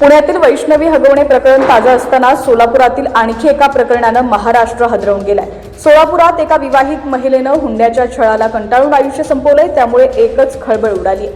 पुण्यातील वैष्णवी हगवणे प्रकरण ताजं असताना सोलापुरातील आणखी एका प्रकरणानं महाराष्ट्र हदरवून गेलाय. सोलापुरात एका विवाहित महिलेनं हुंड्याच्या छळाला कंटाळून आयुष्य संपवलंय त्यामुळे एकच खळबळ उडाली.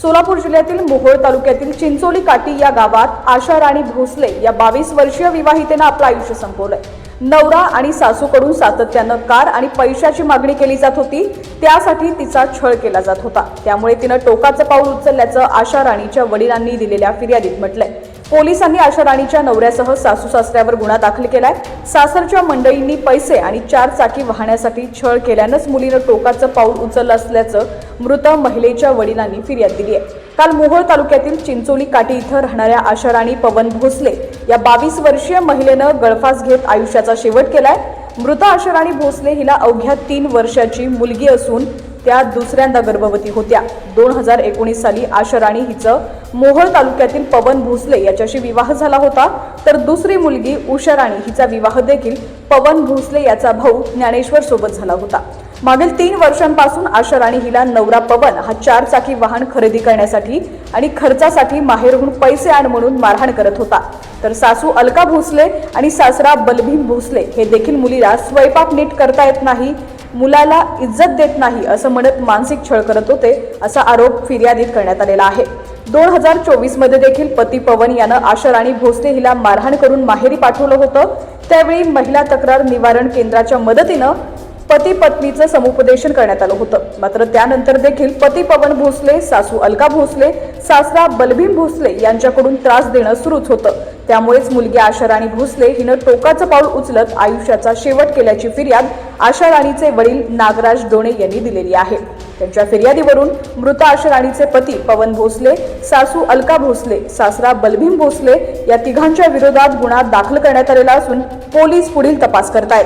सोलापूर जिल्ह्यातील मोहोळ तालुक्यातील चिंचोली काटी या गावात आशा राणी भोसले या बावीस वर्षीय विवाहितेनं आपलं आयुष्य संपवलंय. नवरा आणि सासूकडून सातत्यानं कार आणि पैशाची मागणी केली जात होती त्यासाठी तिचा छळ केला जात होता. त्यामुळे तिनं टोकाचं पाऊल उचलल्याचं आशा राणीच्या वडिलांनी दिलेल्या फिर्यादीत म्हटलंय. पोलिसांनी आशा राणीच्या नवऱ्यासह सासू सासऱ्यावर गुन्हा दाखल केलाय. सासरच्या मंडळींनी पैसे आणि चार चाकी वाहण्यासाठी छळ केल्यानंच मुलीनं टोकाचं पाऊल उचललं असल्याचं मृत महिलेच्या वडिलांनी फिर्याद दिली आहे. काल मोहोळ तालुक्यातील चिंचोली काठी इथं राहणाऱ्या आशा राणी पवन भोसले या बावीस वर्षीय महिलेनं गळफास घेत आयुष्याचा शेवट केलाय. मृत आशा राणी भोसले हिला अवघ्या तीन वर्षाची मुलगी असून त्या दुसऱ्यांदा गर्भवती होत्या. दोन हजार एकोणीस साली आशा राणी हिचं मोहोळ तालुक्यातील पवन भोसले याच्याशी विवाह झाला होता. तर दुसरी मुलगी उषा राणी हिचा विवाह देखील पवन भोसले याचा भाऊ ज्ञानेश्वर सोबत झाला होता. मागील तीन वर्षांपासून आशा राणी हिला नवरा पवन हा चार चाकी वाहन खरेदी करण्यासाठी आणि खर्चासाठी माहेरहून पैसे आण म्हणून मारहाण करत होता. तर सासू अलका भोसले आणि सासरा बलभीम भोसले हे देखील मुलीला स्वयंपाक नीट करता येत नाही मुलाला इज्जत देत नाही असं म्हणत मानसिक छळ करत होते असा आरोप फिर्यादीत करण्यात आलेला आहे. दोन हजार चोवीसमध्ये देखील पती पवन यानं आशा राणी भोसले हिला मारहाण करून माहेरी पाठवलं होतं. त्यावेळी महिला तक्रार निवारण केंद्राच्या मदतीनं पती पत्नीचं समुपदेशन करण्यात आलं होतं. मात्र त्यानंतर देखील पती पवन भोसले सासू अलका भोसले सासरा बलभीम भोसले यांच्याकडून त्रास देणं सुरूच होतं. त्यामुळेच मुलगी आशाराणी भोसले हिनं टोकाचं पाऊल उचलत आयुष्याचा शेवट केल्याची फिर्याद आशा राणीचे वडील नागराज डोणे यांनी दिलेली आहे. त्यांच्या फिर्यादीवरून मृत आशा राणीचे पती पवन भोसले सासू अलका भोसले सासरा बलभीम भोसले या तिघांच्या विरोधात गुन्हा दाखल करण्यात आलेला असून पोलीस पुढील तपास करतायत.